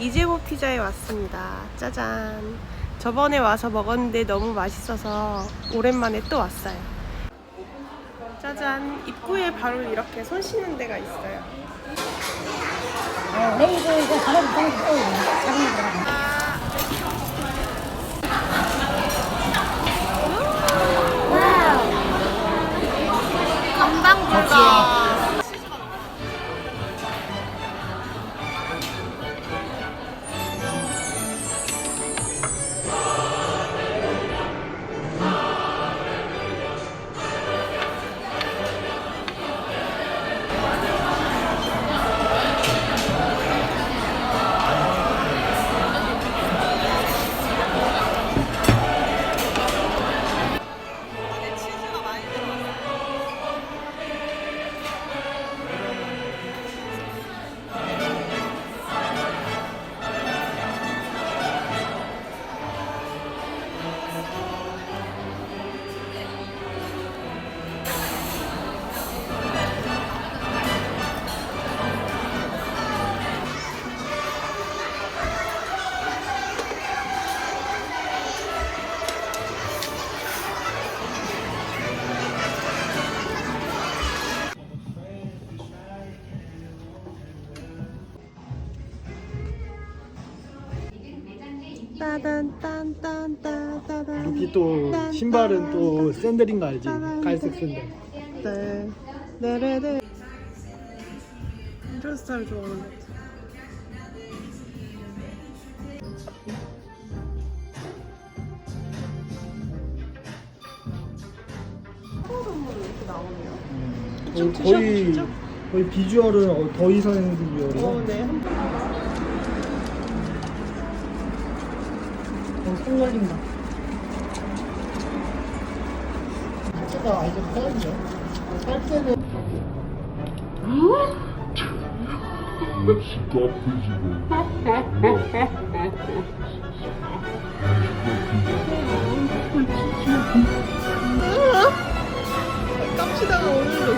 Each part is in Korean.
피자에 왔습니다. 짜잔. 저번에 와서 먹었는데 너무 맛있어서 오랜만에 또 왔어요. 짜잔. 입구에 바로 이렇게 손 씻는 데가 있어요. 어, 내 이거 이거 바로 떠오르네. 작은 거 여기 또 신발은 또 샌들인 거 알지? 갈색 샌들. 네. 네네네. 이런 스타일 좋아하는 것 같아. 이렇게 나오네요. 거의, 드셔- 거의 드셔보시죠. 거의 비주얼은 어, 더 이상 비주얼이야. 어, 네. 한 번. 어, 손 열린다. 자체가 이제 커졌네. 살 때는 깜치다가 오늘도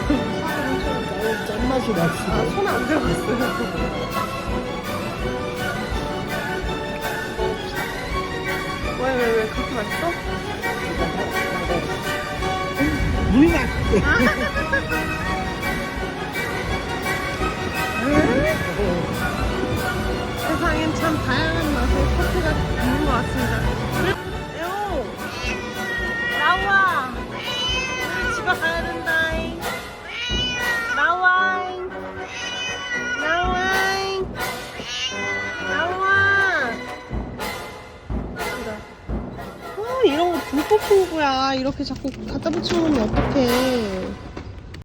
짠맛이 나지. 아, 손 안 들어갔어요. 눈이 나. 세상엔 참 다양한 맛의 커피가 있는 것 같습니다. 뽑힌 거야. 이렇게 자꾸 갖다 붙이면 어떡해.